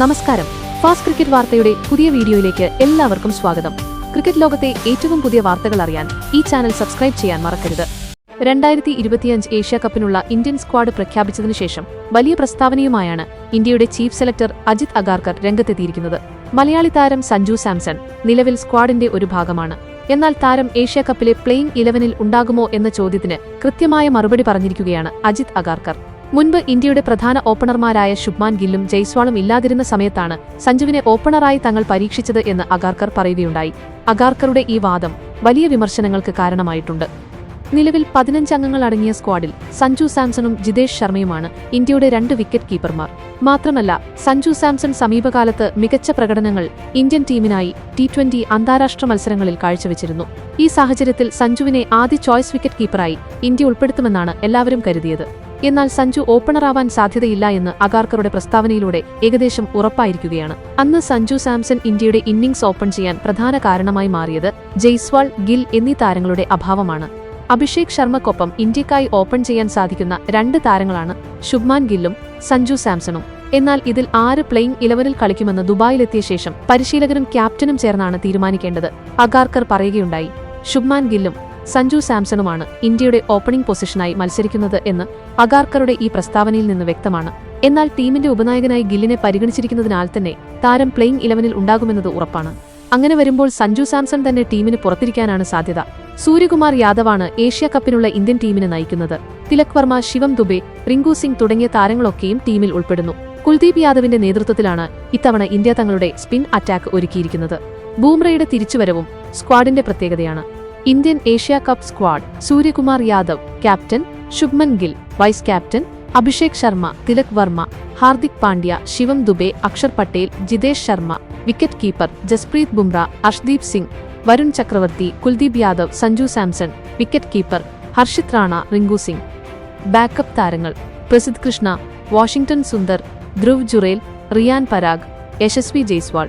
നമസ്കാരം. Fast cricket വാർത്തയുടെ പുതിയ വീഡിയോയിലേക്ക് എല്ലാവർക്കും സ്വാഗതം. ക്രിക്കറ്റ് ലോകത്തെ ഏറ്റവും പുതിയ വാർത്തകൾ അറിയാൻ ഈ ചാനൽ സബ്സ്ക്രൈബ് ചെയ്യാൻ മറക്കരുത്. രണ്ടായിരത്തി ഇരുപത്തിയഞ്ച് ഏഷ്യ കപ്പിനുള്ള ഇന്ത്യൻ സ്ക്വാഡ് പ്രഖ്യാപിച്ചതിനു ശേഷം വലിയ പ്രസ്താവനയുമായാണ് ഇന്ത്യയുടെ ചീഫ് സെലക്ടർ അജിത് അഗാർക്കർ രംഗത്തെത്തിയിരിക്കുന്നത്. മലയാളി താരം സഞ്ജു സാംസൺ നിലവിൽ സ്ക്വാഡിന്റെ ഒരു ഭാഗമാണ്. എന്നാൽ താരം ഏഷ്യ കപ്പിലെ പ്ലേയിംഗ് ഇലവനിൽ ഉണ്ടാകുമോ എന്ന ചോദ്യത്തിന് കൃത്യമായ മറുപടി പറഞ്ഞിരിക്കുകയാണ് അജിത് അഗാർക്കർ. മുൻപ് ഇന്ത്യയുടെ പ്രധാന ഓപ്പണർമാരായ ശുഭ്മാൻ ഗില്ലും ജയ്സ്വാളും ഇല്ലാതിരുന്ന സമയത്താണ് സഞ്ജുവിനെ ഓപ്പണറായി തങ്ങൾ പരീക്ഷിച്ചത് എന്ന് അഗാർക്കർ പറയുകയുണ്ടായി. അഗാർക്കറുടെ ഈ വാദം വലിയ വിമർശനങ്ങൾക്ക് കാരണമായിട്ടുണ്ട്. നിലവിൽ പതിനഞ്ച് അംഗങ്ങൾ അടങ്ങിയ സ്ക്വാഡിൽ സഞ്ജു സാംസണും ജിതേഷ് ശർമ്മയുമാണ് ഇന്ത്യയുടെ രണ്ട് വിക്കറ്റ് കീപ്പർമാർ. മാത്രമല്ല സഞ്ജു സാംസൺ സമീപകാലത്ത് മികച്ച പ്രകടനങ്ങൾ ഇന്ത്യൻ ടീമിനായി ടി ട്വന്റി അന്താരാഷ്ട്ര മത്സരങ്ങളിൽ കാഴ്ചവെച്ചിരുന്നു. ഈ സാഹചര്യത്തിൽ സഞ്ജുവിനെ ആദ്യ ചോയ്സ് വിക്കറ്റ് കീപ്പറായി ഇന്ത്യ ഉൾപ്പെടുത്തുമെന്നാണ് എല്ലാവരും കരുതിയത്. എന്നാൽ സഞ്ജു ഓപ്പണറാവാൻ സാധ്യതയില്ല എന്ന് അഗാർക്കറുടെ പ്രസ്താവനയിലൂടെ ഏകദേശം ഉറപ്പായിരിക്കുകയാണ്. അന്ന് സഞ്ജു സാംസൺ ഇന്ത്യയുടെ ഇന്നിംഗ്സ് ഓപ്പൺ ചെയ്യാൻ പ്രധാന കാരണമായി മാറിയത് ജയ്സ്വാൾ ഗിൽ എന്നീ താരങ്ങളുടെ അഭാവമാണ്. അഭിഷേക് ശർമ്മക്കൊപ്പം ഇന്ത്യക്കായി ഓപ്പൺ ചെയ്യാൻ സാധിക്കുന്ന രണ്ട് താരങ്ങളാണ് ശുഭ്മാൻ ഗില്ലും സഞ്ജു സാംസണും. എന്നാൽ ഇതിൽ ആറ് പ്ലെയിങ് ഇലവനിൽ കളിക്കുമെന്ന് ദുബായിലെത്തിയ ശേഷം പരിശീലകനും ക്യാപ്റ്റനും ചേർന്നാണ് തീരുമാനിക്കേണ്ടത്. അഗാർക്കർ പറയുകയുണ്ടായി ശുഭ്മാൻ ഗില്ലും സഞ്ജു സാംസണുമാണ് ഇന്ത്യയുടെ ഓപ്പണിംഗ് പൊസിഷനായി മത്സരിക്കുന്നത് എന്ന് അഗാർക്കറുടെ ഈ പ്രസ്താവനയിൽ നിന്ന് വ്യക്തമാണ്. എന്നാൽ ടീമിന്റെ ഉപനായകനായി ഗില്ലിനെ പരിഗണിച്ചിരിക്കുന്നതിനാൽ തന്നെ താരം പ്ലെയിങ് ഇലവനിൽ ഉണ്ടാകുമെന്നത് ഉറപ്പാണ്. അങ്ങനെ വരുമ്പോൾ സഞ്ജു സാംസൺ തന്നെ ടീമിന് പുറത്തിരിക്കാനാണ് സാധ്യത. സൂര്യകുമാർ യാദവാണ് ഏഷ്യ കപ്പിനുള്ള ഇന്ത്യൻ ടീമിനെ നയിക്കുന്നത്. തിലക് വർമ്മ ശിവം ദുബെ റിങ്കു സിംഗ് തുടങ്ങിയ താരങ്ങളൊക്കെയും ടീമിൽ ഉൾപ്പെടുന്നു. കുൽദീപ് യാദവിന്റെ നേതൃത്വത്തിലാണ് ഇത്തവണ ഇന്ത്യ തങ്ങളുടെ സ്പിൻ അറ്റാക്ക് ഒരുക്കിയിരിക്കുന്നത്. ബൂംറയുടെ തിരിച്ചുവരവും സ്ക്വാഡിന്റെ പ്രത്യേകതയാണ്. Indian Asia Cup squad Suryakumar Yadav captain Shubman Gill vice captain Abhishek Sharma Tilak Varma Hardik Pandya Shivam Dube Axar Patel Jitesh Sharma wicket keeper Jasprit Bumrah Arshdeep Singh Varun Chakravarthy Kuldeep Yadav Sanju Samson wicket keeper Harshit Rana Rinku Singh. Backup താരങ്ങൾ Prasidh Krishna Washington Sundar Dhruv Jurel Riyan Parag Yashasvi Jaiswal.